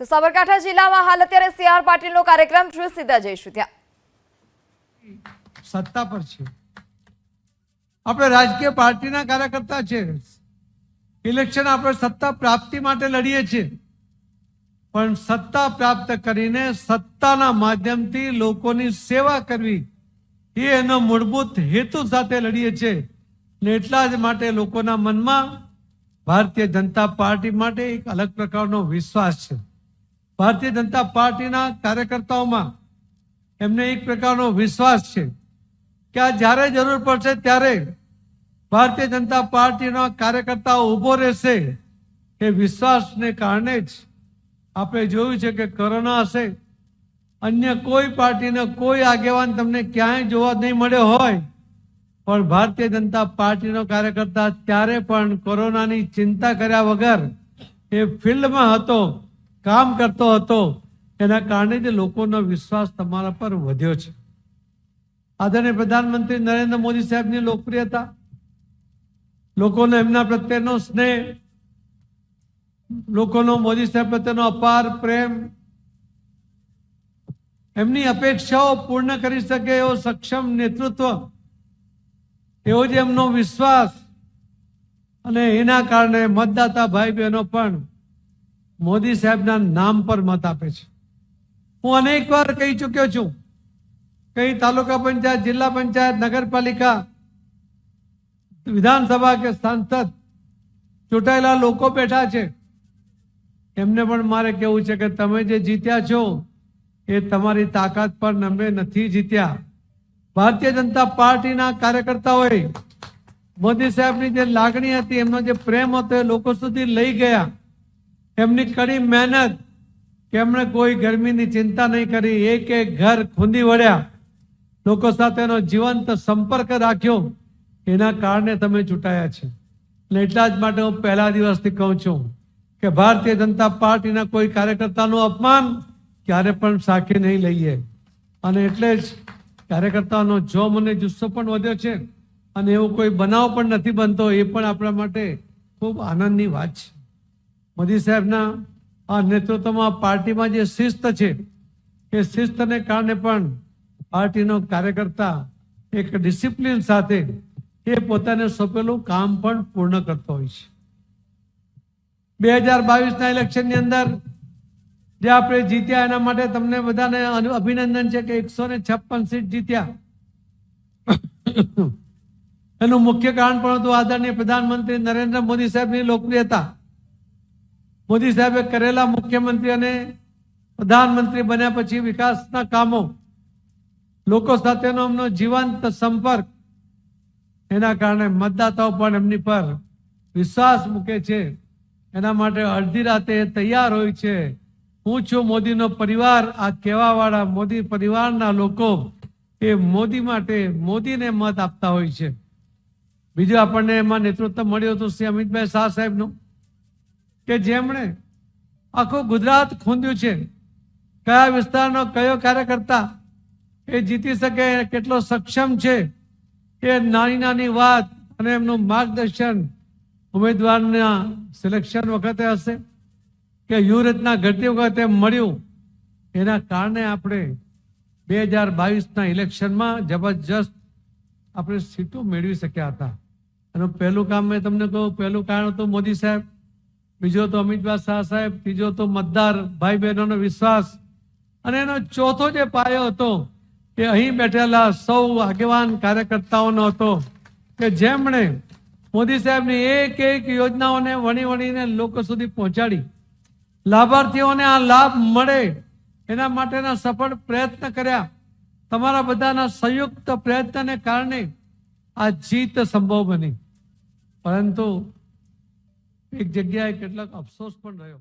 તો સાબરકાંઠા જિલ્લામાં હાલ અત્યારે સી આર પાટીલનો કાર્યક્રમ છે સીધા જઈશું ત્યાં સત્તા પર છે. આપણે રાજકીય પાર્ટીના કાર્યકર્તા છે. ઇલેક્શન આપણે સત્તા પ્રાપ્તિ માટે લડીએ છીએ. પણ સત્તા પ્રાપ્ત કરીને સત્તાના માધ્યમથી લોકોની સેવા કરવી, એ એનો મૂળભૂત હેતુ સાથે લડીએ છીએ. ને એટલા જ માટે લોકોના મનમાં ભારતીય જનતા પાર્ટી માટે એક અલગ પ્રકારનો વિશ્વાસ છે. ભારતીય જનતા પાર્ટીના કાર્યકર્તાઓમાં એમને એક પ્રકારનો વિશ્વાસ છે કે આ જ્યારે જરૂર પડશે ત્યારે ભારતીય જનતા પાર્ટીના કાર્યકર્તાઓ ઊભો રહેશે. એ વિશ્વાસને કારણે જ આપણે જોયું છે કે કોરોના હશે. અન્ય કોઈ પાર્ટીનો કોઈ આગેવાન તમને ક્યાંય જોવા નહીં મળ્યો હોય. પણ ભારતીય જનતા પાર્ટીનો કાર્યકર્તા ત્યારે પણ કોરોનાની ચિંતા કર્યા વગર એ ફિલ્ડમાં હતો. કામ કરતો હતો એના કારણે જ લોકોનો વિશ્વાસ તમારા પર વધ્યો છે. આદરણીય પ્રધાનમંત્રી નરેન્દ્ર મોદી સાહેબની લોકપ્રિયતા, લોકોનો એમના પ્રત્યેનો સ્નેહ, લોકોનો મોદી સાહેબ પ્રત્યેનો અપાર પ્રેમ, એમની અપેક્ષાઓ પૂર્ણ કરી શકે એવો સક્ષમ નેતૃત્વ, એવો જ એમનો વિશ્વાસ અને એના કારણે મતદાતા ભાઈ બહેનો પણ મોદી સાહેબના નામ પર મત આપે છે. હું અનેક વાર કહી ચૂક્યો છું, કઈ તાલુકા પંચાયત, જિલ્લા પંચાયત, નગરપાલિકા, વિધાનસભા કે સાંસદ ચૂંટાયેલા લોકો બેઠા છે. એમને પણ મારે કેવું છે કે તમે જે જીત્યા છો, એ તમારી તાકાત પર અમે નથી જીત્યા. ભારતીય જનતા પાર્ટીના કાર્યકર્તાઓએ મોદી સાહેબની જે લાગણી હતી, એમનો જે પ્રેમ હતો, એ લોકો સુધી લઈ ગયા. એમની કડી મહેનત એમણે કોઈ ગરમીની ચિંતા નહીં કરી. એક એક ઘર ખૂંદી વળ્યા. લોકો સાથેનો જીવંત સંપર્ક રાખ્યો. એના કારણે તમે ચૂંટાયા છે. એટલે એટલા જ માટે હું પહેલા દિવસથી કહું છું કે ભારતીય જનતા પાર્ટીના કોઈ કાર્યકર્તાનું અપમાન ક્યારે પણ સાખી નહીં લઈએ. અને એટલે જ કાર્યકર્તાનો જો મને જુસ્સો પણ વધ્યો છે. અને એવો કોઈ બનાવ પણ નથી બનતો, એ પણ આપણા માટે ખૂબ આનંદની વાત છે. મોદી સાહેબના આ નેતૃત્વમાં પાર્ટીમાં જે શિસ્ત છે, એ શિસ્તને કારણે પણ પાર્ટીનો કાર્યકર્તા એક ડિસિપ્લિન સાથે એ પોતાને સોંપેલું કામ પણ પૂર્ણ કરતો હોય છે. બે હજાર બાવીસના ઇલેક્શનની અંદર જે આપણે જીત્યા એના માટે તમને બધાને અભિનંદન છે કે એકસો ને છપ્પન સીટ જીત્યા. એનું મુખ્ય કારણ પણ હતું આદરણીય પ્રધાનમંત્રી નરેન્દ્ર મોદી સાહેબની લોકપ્રિયતા. મોદી સાહેબે કરેલા મુખ્યમંત્રી અને પ્રધાનમંત્રી બન્યા પછી વિકાસના કામો, લોકો સાથેનો એમનો જીવંત સંપર્ક, એના કારણે મતદાતાઓ પણ એમની પર વિશ્વાસ મૂકે છે. એના માટે અડધી રાતે તૈયાર હોય છે. હું છું મોદીનો પરિવાર. આ કહેવાવાળા મોદી પરિવારના લોકો એ મોદી માટે મોદીને મત આપતા હોય છે. બીજું આપણને એમાં નેતૃત્વ મળ્યું હતું શ્રી અમિતભાઈ શાહ સાહેબનું. કે જેમણે આખું ગુજરાત ખૂંદ્યું છે, કયા વિસ્તારનો કયો કાર્યકર્તા એ જીતી શકે, કેટલો સક્ષમ છે, એ નાની નાની વાત અને એમનું માર્ગદર્શન ઉમેદવારના સિલેક્શન વખતે હશે કે વ્યૂહરચના ઘટતી વખતે મળ્યું. એના કારણે આપણે બે હજાર બાવીસના ઇલેક્શનમાં જબરજસ્ત આપણે સીટો મેળવી શક્યા હતા. એનું પહેલું કામ મેં તમને કહું, પહેલું કારણ હતું મોદી સાહેબ બીજો તો અમિતભાઈ શાહ સાહેબ, ત્રીજો તો મતદાર ભાઈ બહેનોનો વિશ્વાસ. અને એનો ચોથો જે પાયો હતો, એ અહીં બેઠેલા સૌ આગેવાન કાર્યકર્તાઓનો હતો કે જેમણે મોદી સાહેબની એક એક યોજનાઓને વણી વણીને લોકો સુધી પહોંચાડી. લાભાર્થીઓને આ લાભ મળે એના માટેના સફળ પ્રયત્ન કર્યા. તમારા બધાના સંયુક્ત પ્રયત્નને કારણે આ જીત સંભવ બની. પરંતુ એક જગ્યાએ કેટલાક અફસોસ પણ રહ્યો.